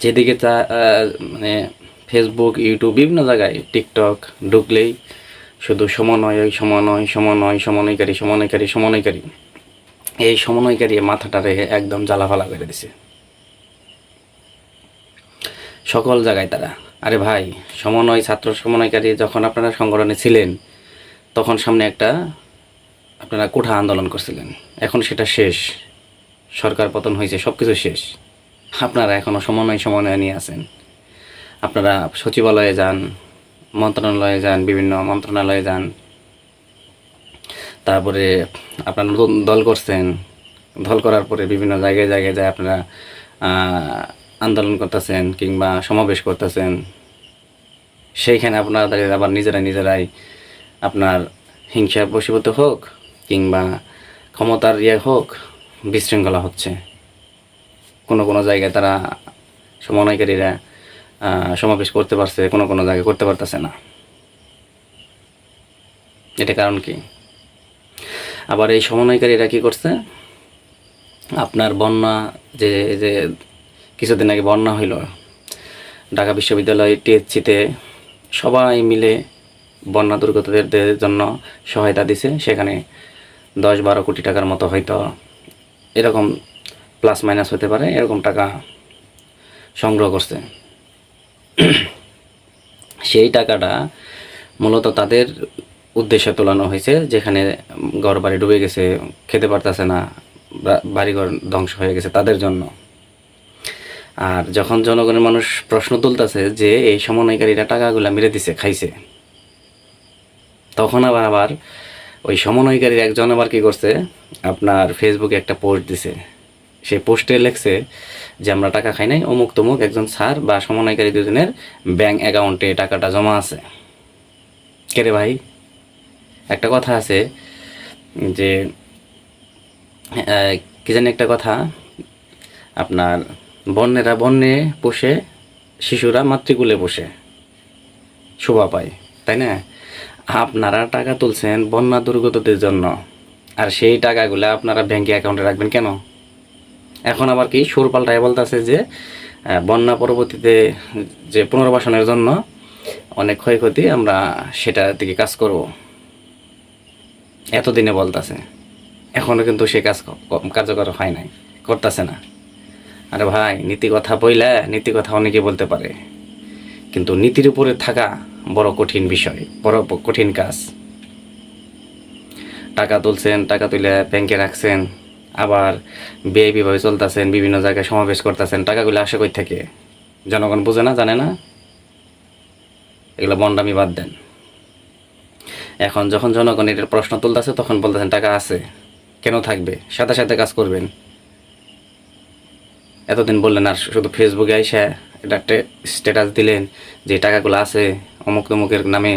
যেদিকে আহ, মানে Facebook YouTube বিভিন্ন জায়গায় টিকটক ঢুকলেই শুধু সমন্বয় সমন্বয় সমন্বয় সমন্বয়কারী সমন্বয়কারী সমন্বয়কারী এই সমন্বয়কারী মাথাটারে একদম জ্বালাফালা করে দিছে। সকল জায়গায় তারা। আরে ভাই সমন্বয় ছাত্র সমন্বয়কারী যখন আপনারা সংগঠনে ছিলেন তখন সামনে একটা আপনারা কোঠা আন্দোলন করছিলেন। এখন সেটা শেষ। সরকার পতন হয়েছে সব কিছু শেষ। আপনারা এখনও সমন্বয় সমন্বয় নিয়ে আছেন। আপনারা সচিবালয়ে যান, মন্ত্রণালয়ে যান, বিভিন্ন মন্ত্রণালয়ে যান। তারপরে আপনারা নতুন দল করছেন। দল করার পরে বিভিন্ন জায়গায় জায়গায় যায় আপনারা আন্দোলন করতেছেন কিংবা সমাবেশ করতেছেন। সেইখানে আপনারা আবার নিজেরাই নিজেরাই আপনার হিংসা বশীভূত হোক কিংবা ক্ষমতার ইয়ে হোক, বিশৃঙ্খলা হচ্ছে। কোনো কোনো জায়গায় তারা সমন্বয়কারীরা সমাবেশ করতে পারছে, কোনো কোনো জায়গায় করতে পারতেছে না। এটা কারণ কি? আবার এই সমন্বয়কারীরা কি করছে? আপনার বন্যা যে যে কিছুদিন আগে বন্যা হইল, ঢাকা বিশ্ববিদ্যালয় টিএসসিতে সবাই মিলে বন্যা দুর্গতদের জন্য সহায়তা দিছে। সেখানে দশ বারো কোটি টাকার মতো হয়তো এরকম প্লাস মাইনাস হতে পারে, এরকম টাকা সংগ্রহ করছে। সেই টাকাটা মূলত তাদের উদ্দেশ্যে তোলানো হয়েছে, যেখানে ঘর বাড়ি ডুবে গেছে, খেতে পারতেছে না বাড়িঘর ধ্বংস হয়ে গেছে তাদের জন্য। আর যখন জনগণের মানুষ প্রশ্ন তুলতেছে যে, এই সমন্বয়কারীরা টাকাগুলা মেরে দিছে, খাইছে, তখন আবার আবার ওই সমন্বয়কারীর একজন আবার কি করছে, আপনার ফেসবুকে একটা পোস্ট দিছে। সেই পোস্টে লেখছে যে, আমরা টাকা খাই নাই, অমুক তমুক একজন স্যার বা সমন্বয়কারী দুজনের ব্যাংক অ্যাকাউন্টে টাকাটা জমা আছে। কে রে ভাই? একটা কথা আছে যে কি জানি একটা কথা, আপনার বন্যেরা বন্যে পোষে, শিশুরা মাতৃকুলে পোষে, শোভা পায়, তাই না? আপনারা টাকা তুলছেন বন্যা দুর্গতদের জন্য, আর সেই টাকাগুলো আপনারা ব্যাংকে অ্যাকাউন্টে রাখবেন কেন? এখন আবার কি সুর পাল্টায় বলতেছে যে বন্যা পরবর্তীতে যে পুনর্বাসনের জন্য অনেক ক্ষয়ক্ষতি, আমরা সেটা দিকে কাজ করব। এতদিনে বলতাছে। এখনও কিন্তু সে কাজ কার্যকর হয় নাই, করতেছে না। আরে ভাই, নীতি কথা বইলা নীতি কথা অনেকে বলতে পারে। কিন্তু নীতির উপরে থাকা বড় কঠিন বিষয়, বড় কঠিন কাজ। টাকা তুলছেন, টাকা তুলে ব্যাংকে রাখছেন আবার বিআইপিভাবে চলতেছেন, বিভিন্ন জায়গায় সমাবেশ করতেছেন, টাকাগুলো আসে কই থেকে? জনগণ বুঝে না, জানে না? এগুলো বন্ডামি বাদ দেন। এখন যখন জনগণ এটার প্রশ্ন তুলতেছে, তখন বলতেছেন টাকা আছে, কেন থাকবে? সাথে সাথে কাজ করবেন। এতদিন বললেন, আর শুধু ফেসবুকে আইসা এটা স্ট্যাটাস দিলেন যে টাকাগুলো আছে অমুক তমুকের নামে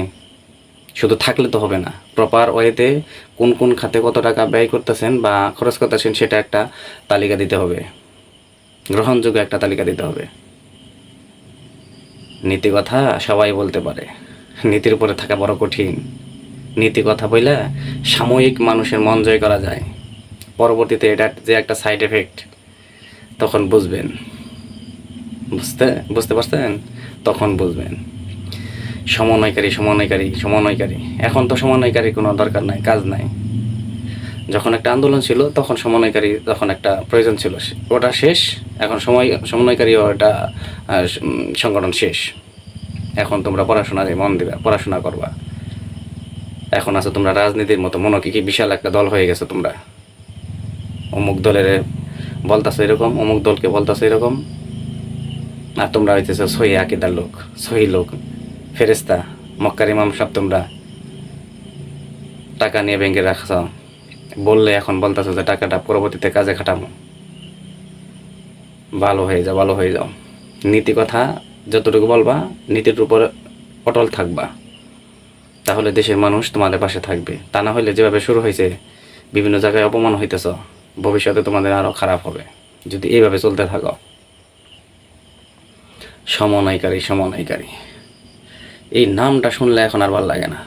শুধু থাকলে তো হবে না। প্রপার ওয়েতে কোন কোন খাতে কত টাকা ব্যয় করতেছেন বা খরচ করতেছেন সেটা একটা তালিকা দিতে হবে। গ্রহণযোগ্য একটা তালিকা দিতে হবে। নীতি কথা সবাই বলতে পারে। নীতির উপরে থাকা বড় কঠিন। নীতি কথা বইলে সাময়িক মানুষের মন জয় করা যায়। পরবর্তীতে এটা যে একটা সাইড এফেক্ট তখন বুঝবেন। বুঝতে বুঝতে পারছেন? তখন বুঝবেন। সমন্বয়কারী সমন্বয়কারী সমন্বয়কারী। এখন তো সমন্বয়কারী কোনো দরকার নাই, কাজ নাই। যখন একটা আন্দোলন ছিল, তখন সমন্বয়কারী যখন একটা প্রয়োজন ছিল ওটা শেষ। এখন সময়, সমন্বয়কারী ওটা সংগঠন শেষ। এখন তোমরা পড়াশোনায় মন দিবে, পড়াশোনা করবা। এখন আছো তোমরা রাজনীতির মতো, মনে কি কি বিশাল একটা দল হয়ে গেছো তোমরা। অমুক দলের বলতাছো এরকম, অমুক দলকে বলতাছো এরকম। আর তোমরা হইতেছো সহি আকিদার লোক সহি লোক। ফেরেস্তা মক্কার ইমাম সব তোমরা টাকা নিয়ে ব্যাংকে রাখছ। বললে এখন বলতেছো যে, টাকাটা পরবর্তীতে কাজে খাটামো ভালো হয়ে যাও, ভালো হয়ে যাও। নীতি কথা, যতটুকু বলবা, নীতির উপর অটল থাকবা। তাহলে দেশের মানুষ তোমাদের পাশে থাকবে। তা না হলে যেভাবে শুরু হয়েছে, বিভিন্ন জায়গায় অপমান হইতেছ, ভবিষ্যতে তোমাদের আরও খারাপ হবে। যদি এইভাবে চলতে থাকো। সমন্বয়কারী সমন্বয়কারী এই নামটা শুনলে এখন আর ভালো লাগে না।